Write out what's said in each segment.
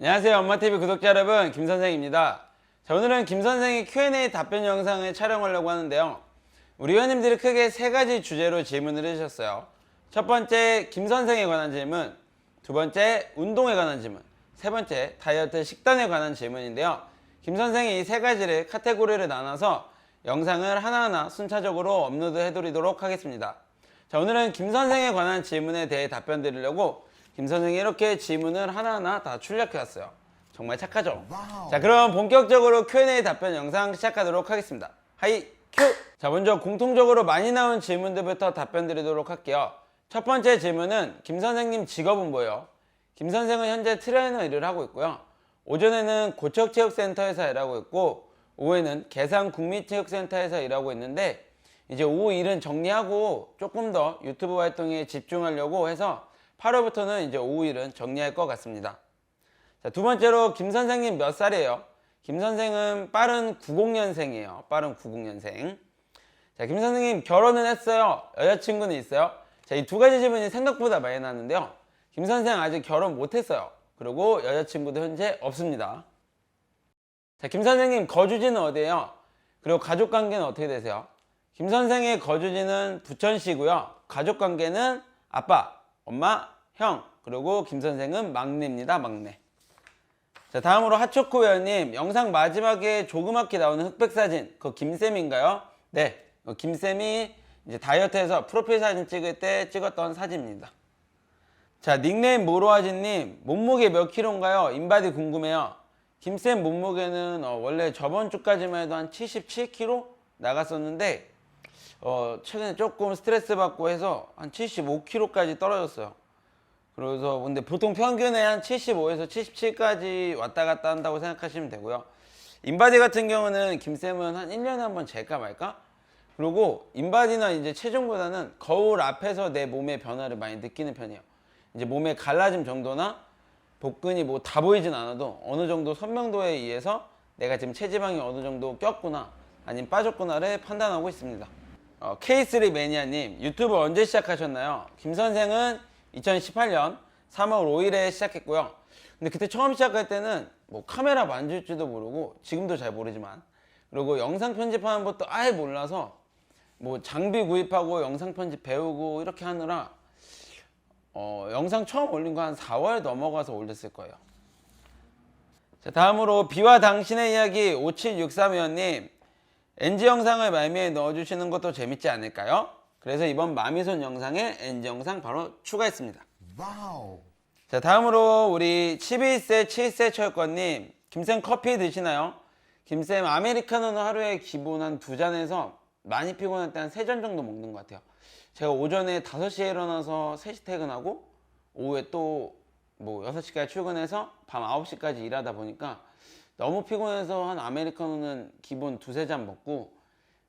안녕하세요. 엄마TV 구독자 여러분 김선생입니다. 자, 오늘은 김선생의 Q&A 답변 영상을 촬영하려고 하는데요. 우리 회원님들이 크게 세 가지 주제로 질문을 해주셨어요. 첫 번째 김선생에 관한 질문. 두 번째 운동에 관한 질문. 세 번째 다이어트 식단에 관한 질문인데요. 김선생이 이 세 가지를 카테고리를 나눠서 영상을 하나하나 순차적으로 업로드 해드리도록 하겠습니다. 자 오늘은 김선생에 관한 질문에 대해 답변 드리려고 김선생이 이렇게 질문을 하나하나 다 출력해 왔어요 정말 착하죠? 자 그럼 본격적으로 Q&A 답변 영상 시작하도록 하겠습니다 하이 큐! 자 먼저 공통적으로 많이 나온 질문들부터 답변 드리도록 할게요 첫 번째 질문은 김 선생님 직업은 뭐예요? 김 선생은 현재 트레이너 일을 하고 있고요 오전에는 고척체육센터에서 일하고 있고 오후에는 계산국민체육센터에서 일하고 있는데 이제 오후 일은 정리하고 조금 더 유튜브 활동에 집중하려고 해서 8월부터는 이제 오후 일은 정리할 것 같습니다. 자, 두 번째로 김 선생님 몇 살이에요? 김 선생은 빠른 90년생이에요. 빠른 90년생. 자, 김 선생님 결혼은 했어요. 여자친구는 있어요. 자, 이 두 가지 질문이 생각보다 많이 나는데요. 김 선생 아직 결혼 못 했어요. 그리고 여자친구도 현재 없습니다. 자, 김 선생님 거주지는 어디예요? 그리고 가족 관계는 어떻게 되세요? 김 선생의 거주지는 부천시고요. 가족 관계는 아빠, 엄마, 형, 그리고 김 선생은 막내입니다. 막내. 자, 다음으로 하초코 회원님, 영상 마지막에 조그맣게 나오는 흑백 사진, 그거 김쌤인가요? 네, 어, 김쌤이 이제 다이어트해서 프로필 사진 찍을 때 찍었던 사진입니다. 자, 닉네임 모로아진님, 몸무게 몇 킬로인가요? 인바디 궁금해요. 김쌤 몸무게는 어, 원래 저번 주까지만 해도 한 77kg 나갔었는데, 어, 최근에 조금 스트레스 받고 해서 한 75kg까지 떨어졌어요. 그래서 근데 보통 평균에 한 75에서 77까지 왔다 갔다 한다고 생각하시면 되고요. 인바디 같은 경우는 김쌤은 한 1년에 한 번 잴까 말까? 그리고 인바디나 이제 체중보다는 거울 앞에서 내 몸의 변화를 많이 느끼는 편이에요. 이제 몸의 갈라짐 정도나 복근이 뭐 다 보이진 않아도 어느 정도 선명도에 의해서 내가 지금 체지방이 어느 정도 꼈구나 아니면 빠졌구나를 판단하고 있습니다. 어, K3 매니아님 유튜브 언제 시작하셨나요? 김 선생은 2018년 3월 5일에 시작했고요. 근데 그때 처음 시작할 때는 뭐 카메라 만질 줄도 모르고 지금도 잘 모르지만 그리고 영상 편집하는 것도 아예 몰라서 뭐 장비 구입하고 영상 편집 배우고 이렇게 하느라 어, 영상 처음 올린 거 한 4월 넘어가서 올렸을 거예요. 자, 다음으로 비와 당신의 이야기 5763회원님 NG 영상을 말미에 넣어주시는 것도 재밌지 않을까요? 그래서 이번 마미손 영상에 NG 영상 바로 추가했습니다. 와우. 자 다음으로 우리 11세 7세 철권님 김쌤 커피 드시나요? 김쌤 아메리카노는 하루에 기본 한 두 잔에서 많이 피곤할 때 한 세 잔 정도 먹는 것 같아요 제가 오전에 5시에 일어나서 3시 퇴근하고 오후에 또 뭐 6시까지 출근해서 밤 9시까지 일하다 보니까 너무 피곤해서 한 아메리카노는 기본 두세 잔 먹고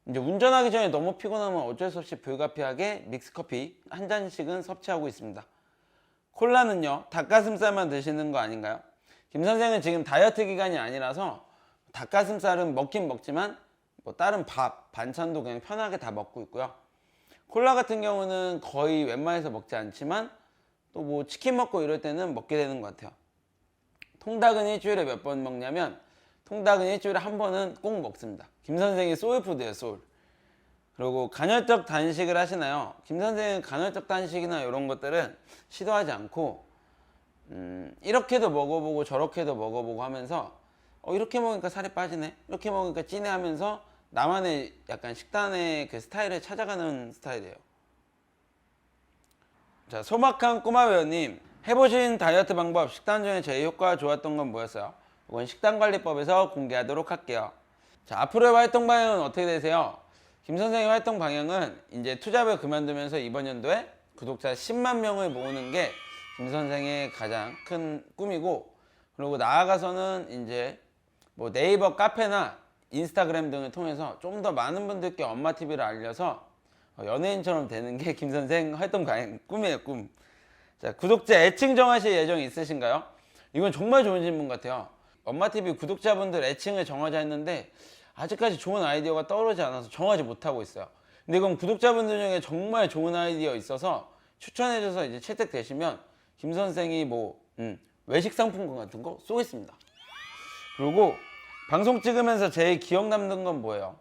이제 운전하기 전에 너무 피곤하면 어쩔 수 없이 불가피하게 믹스커피 한 잔씩은 섭취하고 있습니다. 콜라는요 닭가슴살만 드시는 거 아닌가요? 김 선생은 지금 다이어트 기간이 아니라서 닭가슴살은 먹긴 먹지만 뭐 다른 밥 반찬도 그냥 편하게 다 먹고 있고요. 콜라 같은 경우는 거의 웬만해서 먹지 않지만 또 뭐 치킨 먹고 이럴 때는 먹게 되는 것 같아요 통닭은 일주일에 몇 번 먹냐면 통닭은 일주일에 한 번은 꼭 먹습니다. 김 선생이 소울푸드예요 소울. 그리고 간헐적 단식을 하시나요? 김 선생은 간헐적 단식이나 이런 것들은 시도하지 않고 음, 이렇게도 먹어보고 저렇게도 먹어보고 하면서 어, 이렇게 먹으니까 살이 빠지네? 이렇게 먹으니까 찌네 하면서 나만의 약간 식단의 그 스타일을 찾아가는 스타일이에요. 자 소막한 꼬마회원님 해보신 다이어트 방법 식단 중에 제일 효과가 좋았던 건 뭐였어요? 이건 식단관리법에서 공개하도록 할게요 자 앞으로의 활동 방향은 어떻게 되세요? 김 선생의 활동 방향은 이제 투잡을 그만두면서 이번 연도에 구독자 10만 명을 모으는 게 김 선생의 가장 큰 꿈이고 그리고 나아가서는 이제 뭐 네이버 카페나 인스타그램 등을 통해서 좀 더 많은 분들께 엄마 TV를 알려서 어, 연예인처럼 되는 게 김 선생 활동 방향 꿈이에요 꿈. 자 구독자 애칭 정하실 예정이 있으신가요? 이건 정말 좋은 질문 같아요. 엄마 TV 구독자분들 애칭을 정하자 했는데 아직까지 좋은 아이디어가 떠오르지 않아서 정하지 못하고 있어요. 근데 이건 구독자분들 중에 정말 좋은 아이디어 있어서 추천해줘서 이제 채택되시면 김 선생이 뭐 음, 외식 상품권 같은 거 쏘겠습니다. 그리고 방송 찍으면서 제일 기억 남는 건 뭐예요?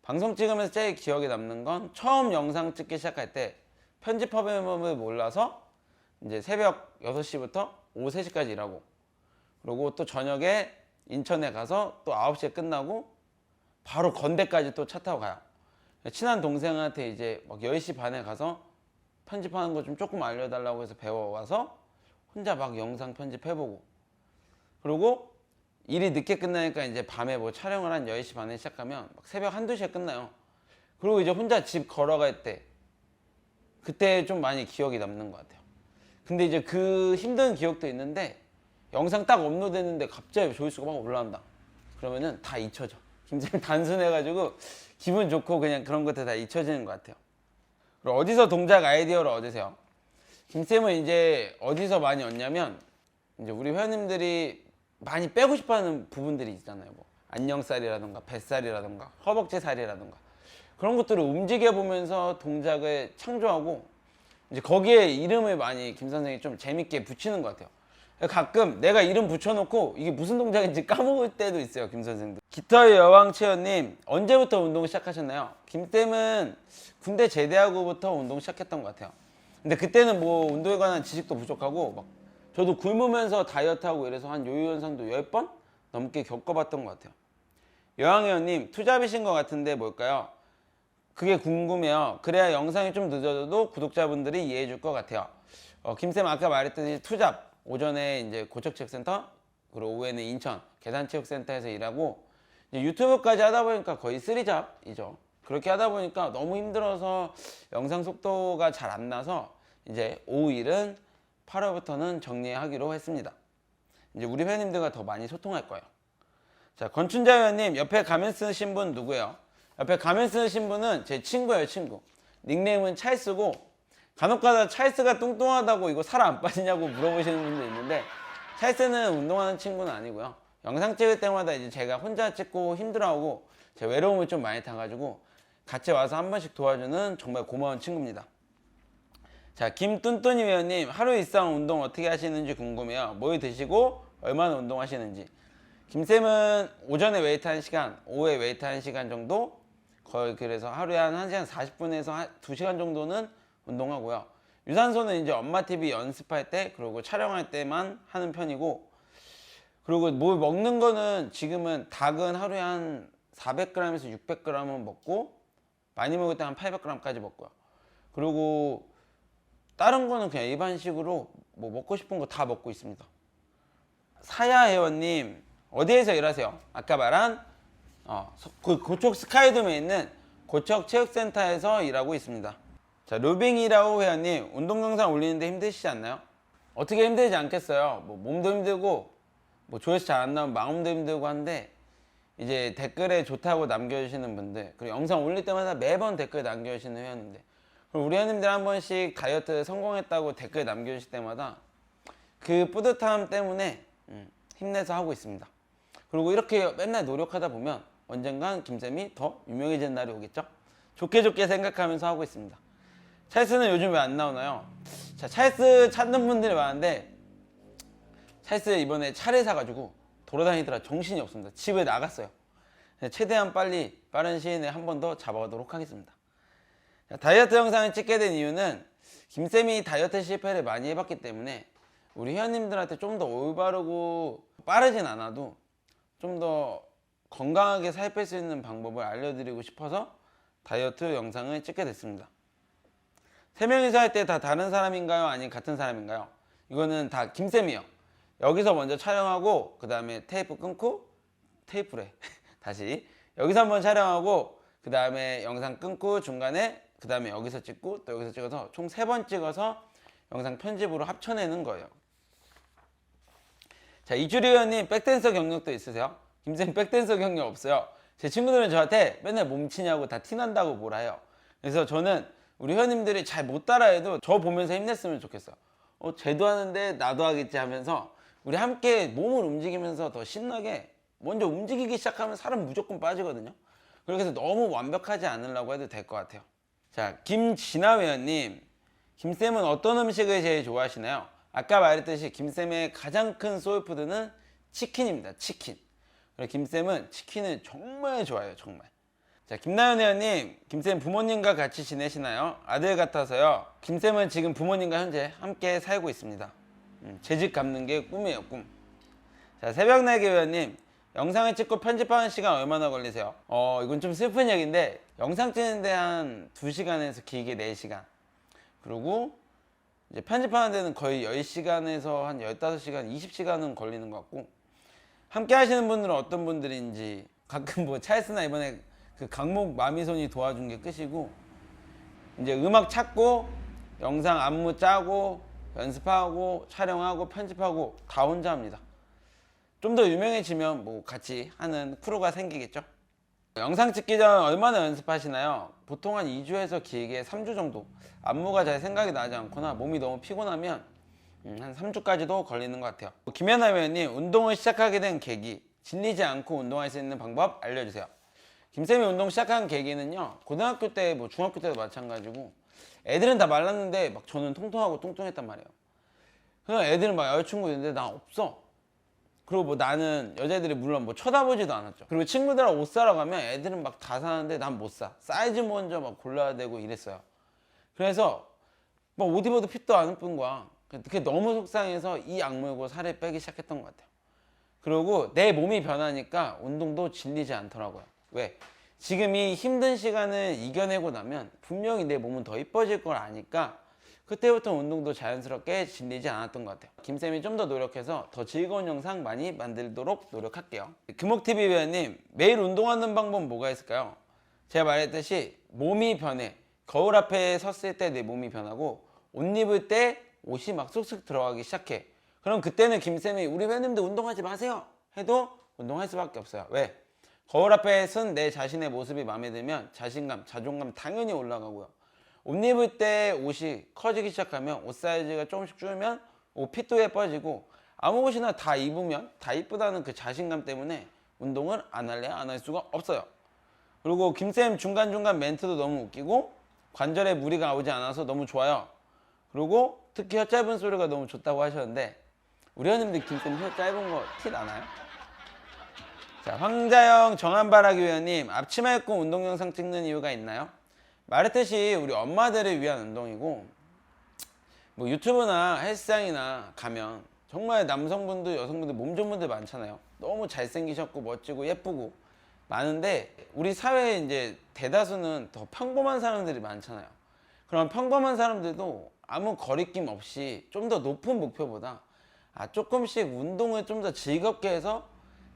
방송 찍으면서 제일 기억에 남는 건 처음 영상 찍기 시작할 때 편집법을 몰라서 이제 새벽 6시부터 오후 3시까지 일하고 그리고 또 저녁에 인천에 가서 또 9시에 끝나고 바로 건대까지 또 차 타고 가요. 친한 동생한테 이제 막 10시 반에 가서 편집하는 거 좀 조금 알려달라고 해서 배워와서 혼자 막 영상 편집해보고 그리고 일이 늦게 끝나니까 이제 밤에 뭐 촬영을 한 10시 반에 시작하면 막 새벽 한두 시에 끝나요. 그리고 이제 혼자 집 걸어갈 때 그때 좀 많이 기억이 남는 것 같아요. 근데 이제 그 힘든 기억도 있는데 영상 딱 업로드했는데 갑자기 조회수가 막 올라온다. 그러면은 다 잊혀져. 굉장히 단순해가지고 기분 좋고 그냥 그런 것들 다 잊혀지는 것 같아요. 그리고 어디서 동작 아이디어를 얻으세요? 김쌤은 이제 어디서 많이 얻냐면 이제 우리 회원님들이 많이 빼고 싶어하는 부분들이 있잖아요. 뭐 안녕살이라든가 뱃살이라든가 허벅지 살이라든가 그런 것들을 움직여 보면서 동작을 창조하고 이제 거기에 이름을 많이 김 선생이 좀 재밌게 붙이는 것 같아요. 가끔 내가 이름 붙여놓고 이게 무슨 동작인지 까먹을 때도 있어요, 김 선생도. 기타의 여왕 채연님 언제부터 운동 시작하셨나요? 김쌤은 군대 제대하고부터 운동 시작했던 것 같아요. 근데 그때는 뭐 운동에 관한 지식도 부족하고 막 저도 굶으면서 다이어트하고 이래서 한 요요 현상도 10번 넘게 겪어봤던 것 같아요. 여왕회원님 투잡이신 것 같은데 뭘까요? 그게 궁금해요. 그래야 영상이 좀 늦어져도 구독자분들이 이해해 줄 것 같아요. 어, 김쌤 아까 말했듯이 투잡 오전에 이제 고척체육센터 그리고 오후에는 인천 계산체육센터에서 일하고 유튜브까지 하다 보니까 거의 쓰리잡이죠. 그렇게 하다 보니까 너무 힘들어서 영상 속도가 잘 안 나서 이제 오후 일은 8월부터는 정리하기로 했습니다. 이제 우리 회원님들과 더 많이 소통할 거예요. 자, 건춘자 회원님 옆에 가면 쓰신 분 누구예요? 옆에 가면 쓰신 분은 제 친구예요, 친구. 닉네임은 찰스고 간혹가다 찰스가 뚱뚱하다고 이거 살 안 빠지냐고 물어보시는 분도 있는데 찰스는 운동하는 친구는 아니고요. 영상 찍을 때마다 이제 제가 혼자 찍고 힘들어하고 제 외로움을 좀 많이 타가지고 같이 와서 한 번씩 도와주는 정말 고마운 친구입니다. 자, 김뚠뚠이 회원님 하루 일상 운동 어떻게 하시는지 궁금해요. 뭐 드시고 얼마나 운동하시는지. 김쌤은 오전에 웨이트 1시간, 오후에 웨이트 1시간 정도 거의 그래서 하루에 한 1시간 40분에서 한 2시간 정도는 운동하고요. 유산소는 이제 엄마 TV 연습할 때 그리고 촬영할 때만 하는 편이고 그리고 뭐 먹는 거는 지금은 닭은 하루에 한 400g에서 600g은 먹고 많이 먹을 때 한 800g까지 먹고요. 그리고 다른 거는 그냥 일반식으로 뭐 먹고 싶은 거 다 먹고 있습니다. 사야 회원님 어디에서 일하세요? 아까 말한 어, 서- 그 고척 스카이돔에 있는 고척 체육센터에서 일하고 있습니다. 자 루빙이라고 회원님 운동 영상 올리는데 힘드시지 않나요? 어떻게 힘들지 않겠어요? 뭐 몸도 힘들고 뭐 조회수 잘 안 나오면 마음도 힘들고 한데 이제 댓글에 좋다고 남겨주시는 분들 그리고 영상 올릴 때마다 매번 댓글 남겨주시는 회원님들 우리 회원님들 한 번씩 다이어트 성공했다고 댓글 남겨주실 때마다 그 뿌듯함 때문에 음, 힘내서 하고 있습니다. 그리고 이렇게 맨날 노력하다 보면 언젠간 김쌤이 더 유명해지는 날이 오겠죠? 좋게 좋게 생각하면서 하고 있습니다. 찰스는 요즘 왜 안 나오나요? 자, 찰스 찾는 분들이 많은데 찰스 이번에 차를 사가지고 돌아다니더라 정신이 없습니다. 집에 나갔어요. 최대한 빨리 빠른 시일 내에 한 번 더 잡아오도록 하겠습니다. 자, 다이어트 영상을 찍게 된 이유는 김쌤이 다이어트 실패를 많이 해봤기 때문에 우리 회원님들한테 좀 더 올바르고 빠르진 않아도 좀더 건강하게 살 뺄 수 있는 방법을 알려드리고 싶어서 다이어트 영상을 찍게 됐습니다. 세 명이서 할 때 다 다른 사람인가요? 아니면 같은 사람인가요? 이거는 다 김쌤이요. 여기서 먼저 촬영하고 그 다음에 테이프 끊고 테이프래 다시 여기서 한번 촬영하고 그 다음에 영상 끊고 중간에 그 다음에 여기서 찍고 또 여기서 찍어서 총 세 번 찍어서 영상 편집으로 합쳐내는 거예요. 자 이주리 의원님 백댄서 경력도 있으세요? 김쌤 백댄서 경력 없어요. 제 친구들은 저한테 맨날 몸치냐고 다 티난다고 뭐라 해요. 그래서 저는 우리 회원님들이 잘 못 따라해도 저 보면서 힘냈으면 좋겠어요. 어, 쟤도 하는데 나도 하겠지 하면서 우리 함께 몸을 움직이면서 더 신나게 먼저 움직이기 시작하면 사람 무조건 빠지거든요. 그렇게 해서 너무 완벽하지 않으려고 해도 될 것 같아요. 자, 김진아 회원님. 김쌤은 어떤 음식을 제일 좋아하시나요? 아까 말했듯이 김쌤의 가장 큰 소울푸드는 치킨입니다. 치킨. 그리고 김쌤은 치킨을 정말 좋아해요. 정말. 자, 김나연 회원님, 김쌤 부모님과 같이 지내시나요? 아들 같아서요. 김쌤은 지금 부모님과 현재 함께 살고 있습니다. 음, 재직 갚는 게 꿈이에요, 꿈. 자, 새벽날개 회원님, 영상을 찍고 편집하는 시간 얼마나 걸리세요? 어, 이건 좀 슬픈 얘기인데, 영상 찍는데 한 2시간에서 길게 4시간. 그리고 이제 편집하는 데는 거의 10시간에서 한 15시간, 20시간은 걸리는 것 같고, 함께 하시는 분들은 어떤 분들인지, 가끔 뭐 찰스나 이번에 그 강목 마미손이 도와준 게 끝이고, 이제 음악 찾고, 영상 안무 짜고, 연습하고, 촬영하고, 편집하고, 다 혼자 합니다. 좀 더 유명해지면 뭐 같이 하는 크루가 생기겠죠? 영상 찍기 전 얼마나 연습하시나요? 보통 한 2주에서 길게 3주 정도. 안무가 잘 생각이 나지 않거나 몸이 너무 피곤하면 음, 한 3주까지도 걸리는 것 같아요. 김연아 회원님, 운동을 시작하게 된 계기, 질리지 않고 운동할 수 있는 방법 알려주세요. 김쌤이 운동 시작한 계기는요, 고등학교 때, 뭐 중학교 때도 마찬가지고, 애들은 다 말랐는데 막 저는 통통하고 뚱뚱했단 말이에요. 그냥 애들은 막 여자친구 있는데 나 없어. 그리고 뭐 나는 여자애들이 물론 뭐 쳐다보지도 않았죠. 그리고 친구들하고 옷 사러 가면 애들은 막 다 사는데 난 못 사. 사이즈 먼저 막 골라야 되고 이랬어요. 그래서 뭐옷 입어도 핏도 안 예쁜 거야. 그게 너무 속상해서 이 악물고 살을 빼기 시작했던 것 같아요. 그리고 내 몸이 변하니까 운동도 질리지 않더라고요. 왜? 지금 이 힘든 시간을 이겨내고 나면 분명히 내 몸은 더 이뻐질 걸 아니까 그때부터 운동도 자연스럽게 질리지 않았던 것 같아요. 김쌤이 좀 더 노력해서 더 즐거운 영상 많이 만들도록 노력할게요. 금옥TV 회원님, 매일 운동하는 방법 뭐가 있을까요? 제가 말했듯이 몸이 변해. 거울 앞에 섰을 때 내 몸이 변하고 옷 입을 때 옷이 막 쑥쑥 들어가기 시작해. 그럼 그때는 김쌤이 우리 회원님들 운동하지 마세요. 해도 운동할 수밖에 없어요. 왜? 거울 앞에 선 내 자신의 모습이 마음에 들면 자신감, 자존감 당연히 올라가고요. 옷 입을 때 옷이 커지기 시작하면 옷 사이즈가 조금씩 줄면 옷 핏도 예뻐지고 아무 옷이나 다 입으면 다 이쁘다는 그 자신감 때문에 운동을 안 할래 안 할 수가 없어요. 그리고 김쌤 중간중간 멘트도 너무 웃기고 관절에 무리가 오지 않아서 너무 좋아요. 그리고 특히 혀 짧은 소리가 너무 좋다고 하셨는데 우리 회원님들 김쌤 혀 짧은 거 티 나나요? 자, 황자영 정한바라기 위원님 앞치마 입고 운동 영상 찍는 이유가 있나요? 말했듯이 우리 엄마들을 위한 운동이고 뭐 유튜브나 헬스장이나 가면 정말 남성분들 여성분들 몸 좋은 분들 많잖아요 너무 잘생기셨고 멋지고 예쁘고 많은데 우리 사회에 이제 대다수는 더 평범한 사람들이 많잖아요 그럼 평범한 사람들도 아무 거리낌 없이 좀 더 높은 목표보다 아 조금씩 운동을 좀 더 즐겁게 해서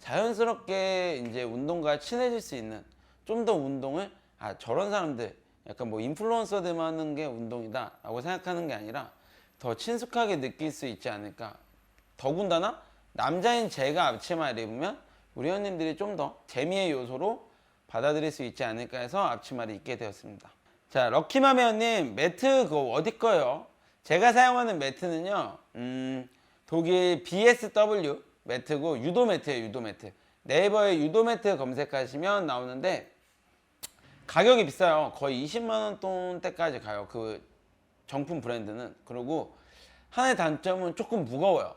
자연스럽게 이제 운동과 친해질 수 있는 좀 더 운동을 아 저런 사람들 약간 뭐 인플루언서들만 하는 게 운동이다 라고 생각하는 게 아니라 더 친숙하게 느낄 수 있지 않을까. 더군다나 남자인 제가 앞치마를 입으면 우리 회원님들이 좀 더 재미의 요소로 받아들일 수 있지 않을까 해서 앞치마를 입게 되었습니다. 자, 럭키맘 회원님 매트 그거 어디 거요? 제가 사용하는 매트는요, 음, 독일 BSW 매트고 유도 매트예요, 유도 매트. 네이버에 유도 매트 검색하시면 나오는데 가격이 비싸요. 거의 20만 원 돈대까지 가요. 그 정품 브랜드는. 그리고 하나의 단점은 조금 무거워요.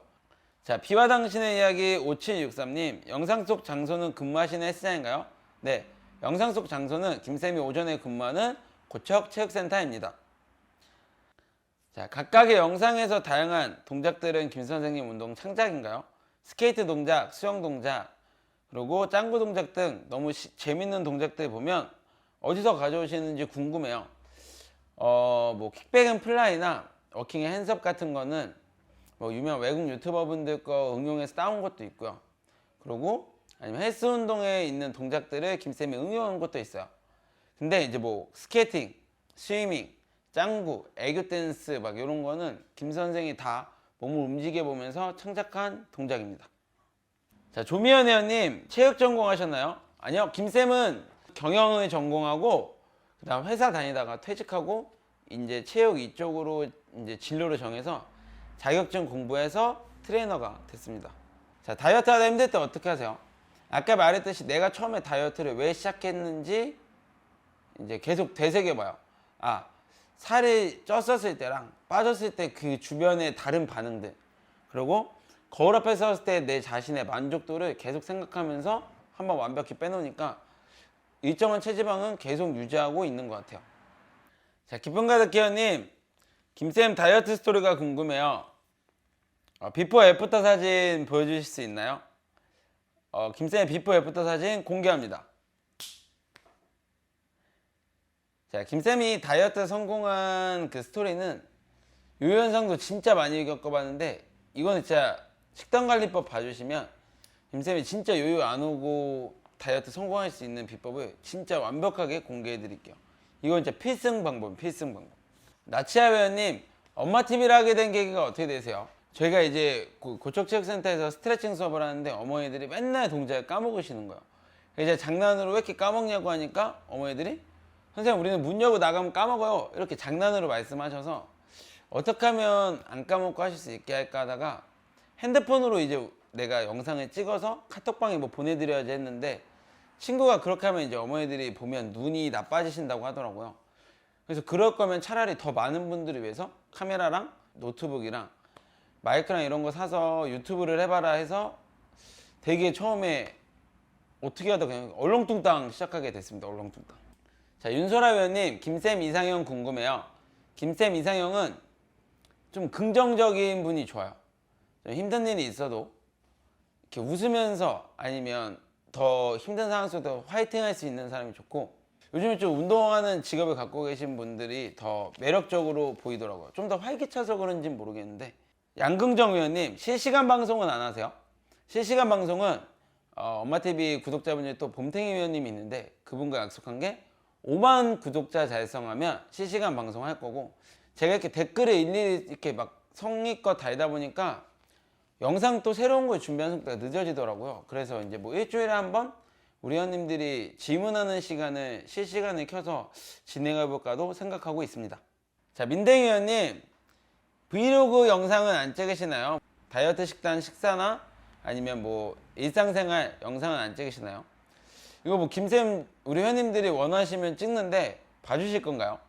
자, 비와 당신의 이야기 5763님, 영상 속 장소는 근무하시는 헬스장인가요? 네, 영상 속 장소는 김쌤이 오전에 근무하는 고척 체육센터입니다. 자, 각각의 영상에서 다양한 동작들은 김 선생님 운동 창작인가요? 스케이트 동작, 수영 동작, 그리고 짱구 동작 등 너무 시- 재밌는 동작들 보면 어디서 가져오시는지 궁금해요. 어, 뭐 킥백 앤 플라이나 워킹 핸즈업 같은 거는 뭐 유명 외국 유튜버 분들 거 응용해서 따온 것도 있고요. 그리고 아니면 헬스 운동에 있는 동작들을 김쌤이 응용한 것도 있어요. 근데 이제 뭐 스케이팅, 스위밍, 짱구, 애교 댄스 막 이런 거는 김 선생이 다 몸을 움직여 보면서 창작한 동작입니다. 자, 조미연 회원님, 체육 전공하셨나요? 아니요, 김 쌤은 경영을 전공하고, 그 다음 회사 다니다가 퇴직하고, 이제 체육 이쪽으로 이제 진로를 정해서 자격증 공부해서 트레이너가 됐습니다. 자, 다이어트 하다 힘들 때 어떻게 하세요? 아까 말했듯이 내가 처음에 다이어트를 왜 시작했는지 이제 계속 되새겨봐요. 아, 살이 쪘었을 때랑 빠졌을 때 그 주변의 다른 반응들 그리고 거울 앞에 섰을 때 내 자신의 만족도를 계속 생각하면서 한번 완벽히 빼놓으니까 일정한 체지방은 계속 유지하고 있는 것 같아요. 자, 기쁨 가득 기어님, 김쌤 다이어트 스토리가 궁금해요. 어, 비포 애프터 사진 보여주실 수 있나요? 어, 김쌤의 비포 애프터 사진 공개합니다. 자, 김쌤이 다이어트 성공한 그 스토리는 요 현상도 진짜 많이 겪어봤는데 이거는 진짜 식단관리법 봐주시면 김쌤이 진짜 요요 안 오고 다이어트 성공할 수 있는 비법을 진짜 완벽하게 공개해 드릴게요. 이건 진짜 필승 방법, 필승 방법. 나치아 회원님, 엄마 TV를 하게 된 계기가 어떻게 되세요? 저희가 이제 고- 고척체육센터에서 스트레칭 수업을 하는데 어머니들이 맨날 동작을 까먹으시는 거예요. 그래서 장난으로 왜 이렇게 까먹냐고 하니까 어머니들이 선생님 우리는 문 열고 나가면 까먹어요. 이렇게 장난으로 말씀하셔서 어떻게 하면 안 까먹고 하실 수 있게 할까 하다가 핸드폰으로 이제 내가 영상을 찍어서 카톡방에 뭐 보내드려야지 했는데 친구가 그렇게 하면 이제 어머니들이 보면 눈이 나빠지신다고 하더라고요. 그래서 그럴 거면 차라리 더 많은 분들을 위해서 카메라랑 노트북이랑 마이크랑 이런 거 사서 유튜브를 해봐라 해서 되게 처음에 어떻게 하다 그냥 얼렁뚱땅 시작하게 됐습니다. 얼렁뚱땅. 자 윤소라 의원님, 김쌤 이상형 궁금해요. 김쌤 이상형은 좀 긍정적인 분이 좋아요. 좀 힘든 일이 있어도 이렇게 웃으면서 아니면 더 힘든 상황 속에서 화이팅 할 수 있는 사람이 좋고 요즘에 좀 운동하는 직업을 갖고 계신 분들이 더 매력적으로 보이더라고요. 좀 더 활기차서 그런지 는 모르겠는데 양긍정 의원님 실시간 방송은 안 하세요? 실시간 방송은 어, 엄마TV 구독자분이 또 봄탱이 의원님이 있는데 그분과 약속한 게 5만 구독자 달성하면 실시간 방송할 거고 제가 이렇게 댓글에 일일이 이렇게 막 성의껏 달다 보니까 영상 또 새로운 걸 준비하는 속도가 늦어지더라고요. 그래서 이제 뭐 일주일에 한 번 우리 회원님들이 질문하는 시간을 실시간에 켜서 진행해 볼까도 생각하고 있습니다. 자, 민댕이 의원님 브이로그 영상은 안 찍으시나요? 다이어트 식단 식사나 아니면 뭐 일상생활 영상은 안 찍으시나요? 이거 뭐 김쌤 우리 회원님들이 원하시면 찍는데 봐주실 건가요?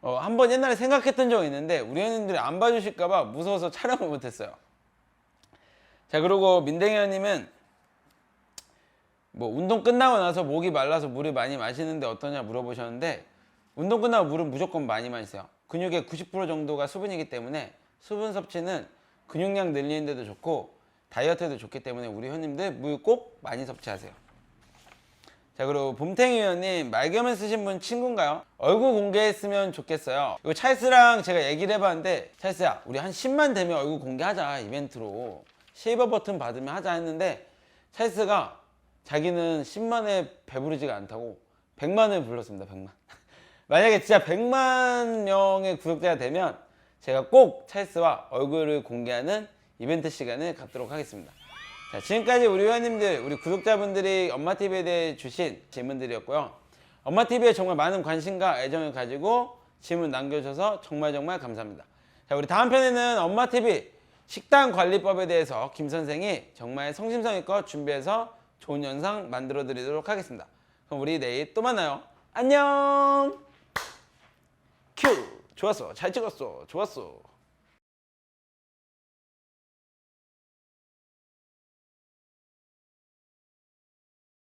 어, 한 번 옛날에 생각했던 적이 있는데 우리 회원님들이 안 봐주실까봐 무서워서 촬영을 못했어요. 자 그리고 민댕이 회원님은 뭐 운동 끝나고 나서 목이 말라서 물을 많이 마시는데 어떠냐 물어보셨는데 운동 끝나고 물은 무조건 많이 마시세요. 근육의 90% 정도가 수분이기 때문에 수분 섭취는 근육량 늘리는 데도 좋고 다이어트에도 좋기 때문에 우리 회원님들 물 꼭 많이 섭취하세요. 자 그리고 봄탱이 의원님 말겸을 쓰신 분 친구인가요? 얼굴 공개했으면 좋겠어요. 이거 찰스랑 제가 얘기를 해봤는데 찰스야 우리 한 10만 되면 얼굴 공개하자 이벤트로 실버 버튼 받으면 하자 했는데 찰스가 자기는 10만에 배부르지가 않다고 100만을 불렀습니다. 100만. 만약에 진짜 100만 명의 구독자가 되면 제가 꼭 찰스와 얼굴을 공개하는 이벤트 시간을 갖도록 하겠습니다. 자, 지금까지 우리 회원님들, 우리 구독자분들이 엄마TV에 대해 주신 질문들이었고요. 엄마TV에 정말 많은 관심과 애정을 가지고 질문 남겨주셔서 정말 정말 감사합니다. 자, 우리 다음 편에는 엄마TV 식단 관리법에 대해서 김 선생이 정말 성심성의껏 준비해서 좋은 영상 만들어 드리도록 하겠습니다. 그럼 우리 내일 또 만나요. 안녕! 큐! 좋았어. 잘 찍었어. 좋았어.